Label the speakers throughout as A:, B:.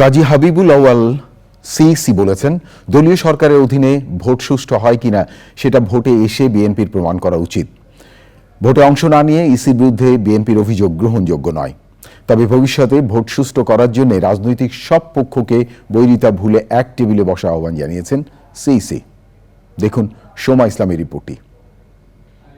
A: কাজী হাবিবুল আওয়াল CEC বলেছেন, দলীয় সরকারের অধীনে ভোট সুষ্ঠু হয় কিনা সেটা ভোটে এসে বিএনপির প্রমাণ করা উচিত। ভোটে অংশ না নিয়ে ইসির বিরুদ্ধে বিএনপির অভিযোগ গ্রহণযোগ্য নয়। তবে ভবিষ্যতে ভোট সুষ্ঠু করার জন্য রাজনৈতিক সব পক্ষকে বৈরিতা ভুলে এক টেবিলে বসা আহ্বান জানিয়েছেন সিইসি। দেখুন সোমা ইসলামের রিপোর্টটি।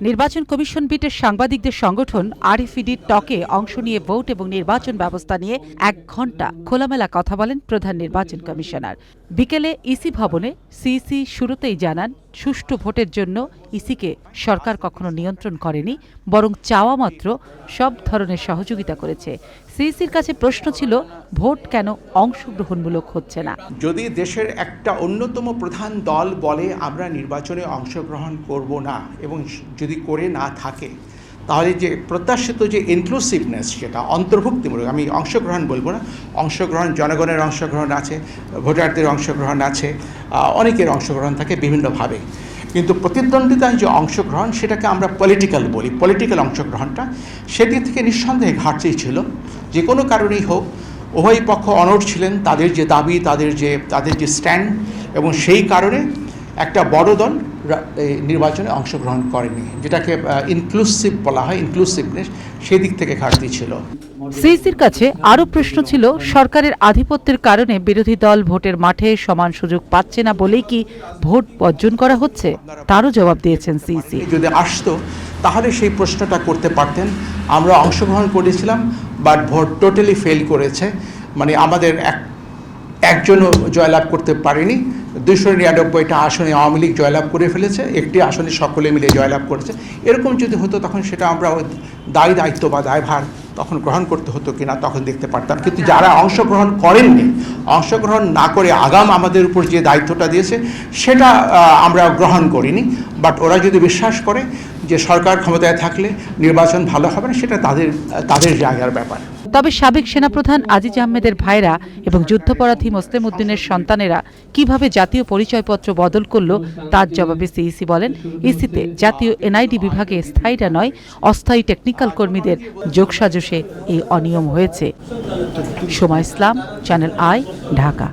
B: নির্বাচন কমিশন বিটের সাংবাদিকদের সংগঠন আরএফইডির টকে অংশ নিয়ে ভোট এবং নির্বাচন ব্যবস্থা নিয়ে এক ঘণ্টা খোলামেলা কথা বলেন প্রধান নির্বাচন কমিশনার। বিকেলে ইসি ভবনে সিসি শুরুতেই জানান সুষ্ঠু ভোটের জন্য ইসিকে সরকার কখনো নিয়ন্ত্রণ করেনি, বরং চাওয়া মাত্র সব ধরনের সহযোগিতা করেছে। সিইসির কাছে প্রশ্ন ছিল, ভোট কেন অংশগ্রহণমূলক হচ্ছে না?
C: যদি দেশের একটা অন্যতম প্রধান দল বলে আমরা নির্বাচনে অংশগ্রহণ করব না এবং যদি করে না থাকে তাহলে যে প্রত্যাশিত যে ইনক্লুসিভনেস সেটা অন্তর্ভুক্তিমূলক, আমি অংশগ্রহণ বলব না, অংশগ্রহণ জনগণের অংশগ্রহণ আছে, ভোটারদের অংশগ্রহণ আছে অনেকের অংশগ্রহণ থাকে বিভিন্নভাবে। কিন্তু প্রতিদ্বন্দ্বিতায় যে অংশগ্রহণ সেটাকে আমরা পলিটিক্যাল বলি পলিটিক্যাল অংশগ্রহণটা সেদিক থেকে নিঃসন্দেহে ঘাটতি ছিল। যে কোনো কারণেই হোক, উভয় পক্ষ অনড় ছিলেন, তাদের যে দাবি, তাদের যে তাদের যে স্ট্যান্ড এবং সেই কারণে একটা বড় দল এই নির্বাচনে অংশগ্রহণ করেনি যেটাকে ইনক্লুসিভ বলা হয় ইনক্লুসিভনেস সেই দিক থেকে ঘাটতি ছিল।
B: সিইসির কাছে আরও প্রশ্ন ছিল সরকারের আধিপত্যের কারণে বিরোধী দল ভোটের মাঠে সমান সুযোগ পাচ্ছে না বলেই কি ভোট বর্জন করা হচ্ছে? তারও জবাব দিয়েছেন সিইসি।
C: যদি আসতো তাহলে সেই প্রশ্নটা করতে পারতেন। আমরা অংশগ্রহণ করেছিলাম বাট ভোট টোটালি ফেল করেছে। মানে আমাদের এক একজনও জয়লাভ করতে পারেনি। দুশো নিরানব্বইটা আসনে আওয়ামী লীগ জয়লাভ করে ফেলেছে, একটি আসনে সকলে মিলে জয়লাভ করেছে। এরকম যদি হতো, তখন সেটা আমরা দায়ী দায়িত্ব বা দায়ভার তখন গ্রহণ করতে হতো কিনা তখন দেখতে পারতাম। কিন্তু যারা অংশগ্রহণ করেননি, অংশগ্রহণ না করে আগাম আমাদের উপর যে দায়িত্বটা দিয়েছে, সেটা আমরা গ্রহণ করিনি। বাট ওরা যদি বিশ্বাস করে যে সরকার ক্ষমতায় থাকলে নির্বাচন ভালো হবে না, সেটা তাদের তাদের জায়গার ব্যাপার।
B: তবে সাবেক সেনাপ্রধান আজিজ আহমেদের ভাইরা এবং যুদ্ধপরাধী মোসলেম উদ্দিনের সন্তানেরা কীভাবে জাতীয় পরিচয়পত্র বদল করল তার জবাবে সিইসি বলেন, ইসিতে জাতীয় এনআইডি বিভাগে স্থায়ীরা নয়, অস্থায়ী টেকনিক্যাল কর্মীদের যোগসাজশে এই অনিয়ম হয়েছে। সময় ইসলাম, চ্যানেল আই, ঢাকা।